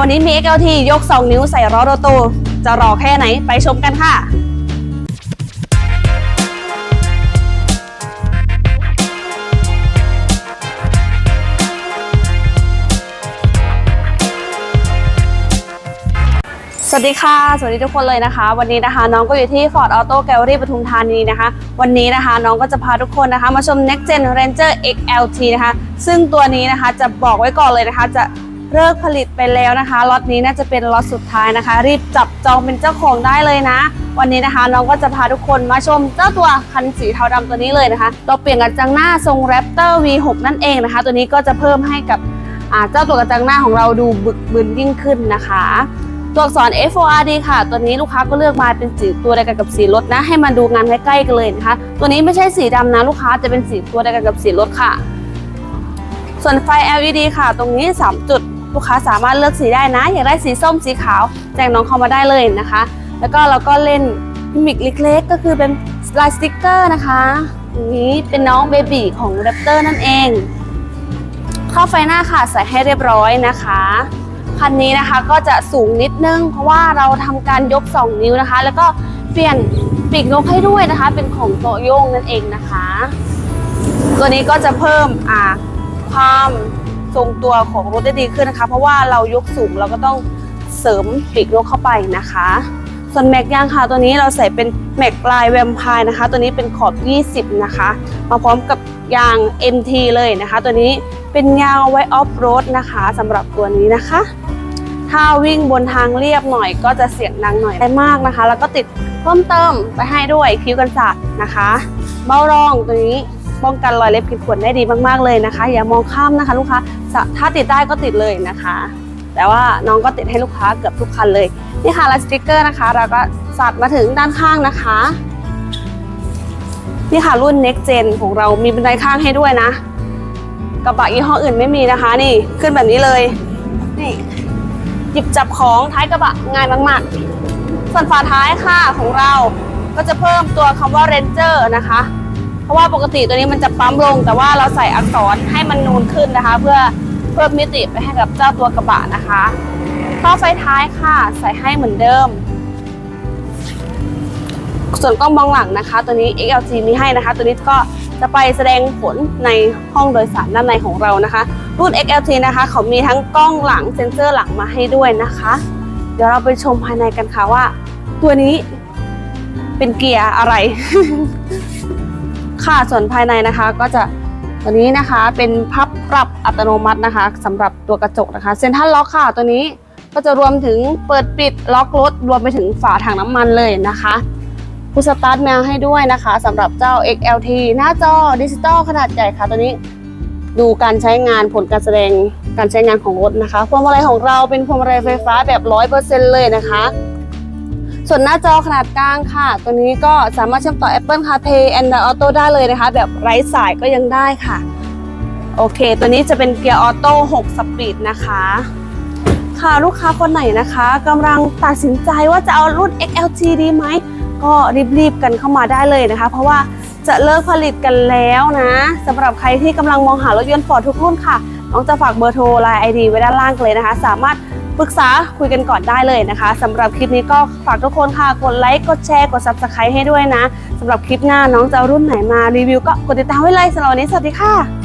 วันนี้มี XLT ยก 2 นิ้วใส่ล้อโรโตจะรอแค่ไหนไปชมกันค่ะสวัสดีค่ะ สวัสดีทุกคนเลยนะคะ วันนี้นะคะน้องก็อยู่ที่ Ford Auto Gallery ปทุมธานีนะคะ วันนี้นะคะน้องก็จะพาทุกคนนะคะ มาชม Next Gen Ranger XLT นะคะ ซึ่งตัวนี้นะคะจะบอกไว้ก่อนเลยนะคะ จะ เลิกผลิตไปแล้วนะคะล็อตนี้น่าจะเป็นล็อตสุดท้ายนะคะ รีบจับจองเป็นเจ้าของได้เลยนะ วันนี้นะคะน้องก็จะพาทุกคนมาชมเจ้าตัวคันสีเทาดำตัวนี้เลยนะคะ เราเปลี่ยนกระจังหน้าทรง Raptor V6 นั่นเองนะคะ ตัวนี้ก็จะเพิ่มให้กับเจ้าตัวกระจังหน้าของเราดูบึกบึนยิ่งขึ้นนะคะ ตัวอักษร F4RD ค่ะ ตัวนี้ลูกค้าก็เลือกมาเป็นสีตัวเดียวกันกับสีรถนะ ให้มาดูงานใกล้ๆกันเลยนะคะ ตัวนี้ไม่ใช่สีดำนะลูกค้าจะเป็นสีตัวเดียวกันกับสีรถค่ะ ส่วนไฟ LED ค่ะ ตรงนี้ 3 จุด ลูกค้าสามารถเลือกสีได้นะ อยากได้สีส้มสีขาว แจ้งน้องเข้ามาได้เลยนะคะ แล้วก็เราก็เล่นกิมมิกเล็กๆ ก็คือเป็นลายสติกเกอร์นะคะอันนี้เป็นน้องเบบีของ Raptor นั่นเอง เข้าไฟหน้าค่ะใส่ให้เรียบร้อยนะคะคันนี้นะคะก็จะสูงนิดนึง เพราะว่าเราทำการยก 2 นิ้วนะคะ แล้วก็เปลี่ยนปีกนกให้ด้วยนะคะ เป็นของโตโยงนั่นเองนะคะ ตัวนี้ก็จะเพิ่มอ่าความ ทรงตัวของรถได้ดีขึ้นนะคะ เพราะว่าเรายกสูงเราก็ต้องเสริมปีกนกเข้าไปนะคะ ส่วนแม็กยางค่ะตัวนี้เราใส่เป็นแม็กลายแวมไพร์นะคะ ตัวนี้เป็นขอบ 20 นะคะ มาพร้อมกับยาง MT เลยนะคะ ตัวนี้เป็นยางไว้ออฟโรดนะคะสำหรับตัวนี้นะคะ ถ้าวิ่งบนทางเรียบหน่อยก็จะเสียงดังหน่อยได้มากนะคะ แล้วก็ติดเพิ่มเติมไปให้ด้วยคิ้วกันสาดนะคะ เบ้ารองตัวนี้ ป้องกันรอยเล็บขีดข่วนได้ดีมากๆเลยนะคะ อย่ามองข้ามนะคะ ลูกค้าถ้าติดได้ก็ติดเลยนะคะ แต่ว่าน้องก็ติดให้ลูกค้าเกือบทุกคันเลยนี่ค่ะลายสติกเกอร์นะคะ เราก็สัดมาถึงด้านข้างนะคะนี่ค่ะรุ่น Next Gen ของเรามีบันไดข้างให้ด้วยนะกระบะยี่ห้ออื่นไม่มีนะคะ นี่ขึ้นแบบนี้เลยนี่หยิบจับของท้ายกระบะง่ายมากๆส่วนฝาท้ายค่ะของเราก็จะเพิ่มตัวคำว่า Ranger นะคะ เพราะว่าปกติตัวนี้มันจะปั๊มลง แต่ว่าเราใส่อักษรให้มันนูนขึ้นนะคะ เพื่อเพิ่มมิติไปให้กับเจ้าตัวกระบะนะคะท่อไฟท้ายค่ะ ใส่ให้เหมือนเดิม ส่วนกล้องมองหลังนะคะ ตัวนี้ XLG มีให้นะคะ ตัวนี้ก็จะไปแสดงผลในห้องโดยสารด้านในของเรานะคะ รุ่น XLT นะคะ เขามีทั้งกล้องหลังเซ็นเซอร์หลังมาให้ด้วยนะคะ เดี๋ยวเราไปชมภายในกันค่ะว่า ตัวนี้เป็นเกียร์อะไร ค่ะส่วนภายในนะคะก็จะตัวนี้นะคะเป็นพับปรับอัตโนมัตินะคะสำหรับตัวกระจกนะคะเซ็นทรัลล็อกค่ะตัวนี้ก็จะรวมถึงเปิดปิดล็อกรถรวมไปถึงฝาถังน้ำมันเลยนะคะผู้สตาร์ทแมวให้ด้วยนะคะสำหรับเจ้า XLT หน้าจอดิจิตอลขนาดใหญ่ค่ะตัวนี้ดูการใช้งานผลการแสดงการใช้งานของรถนะคะพวงมาลัยของเราเป็นพวงมาลัยไฟฟ้าแบบ 100%เลยนะคะ ส่วนหน้าจอขนาดกลางค่ะ ตัวนี้ก็สามารถเชื่อมต่อ Apple CarPlay Android Auto ได้เลยนะคะ แบบไร้สายก็ยังได้ค่ะ โอเค ตัวนี้จะเป็นเกียร์ออโต้6สปีดนะคะ ค่ะลูกค้าคนไหนนะคะกำลังตัดสินใจว่าจะเอารุ่น XLT ดีไหม ก็รีบๆกันเข้ามาได้เลยนะคะ เพราะว่าจะเลิกผลิตกันแล้วนะสำหรับใครที่กำลังมองหารถยนต์ฟอร์ดทุกรุ่นค่ะน้องจะฝากเบอร์โทรไลน์ไอดีไว้ด้านล่างเลยนะคะ สามารถ ปรึกษาคุยกันก่อนได้เลยนะคะสำหรับคลิปนี้ก็ฝากทุกคนค่ะกดไลค์กดแชร์กดซับสไครต์ให้ด้วยนะสำหรับคลิปหน้าน้องจะรุ่นไหนมารีวิวก็กดติดตามไว้เลยสำหรับวันนี้สวัสดีค่ะ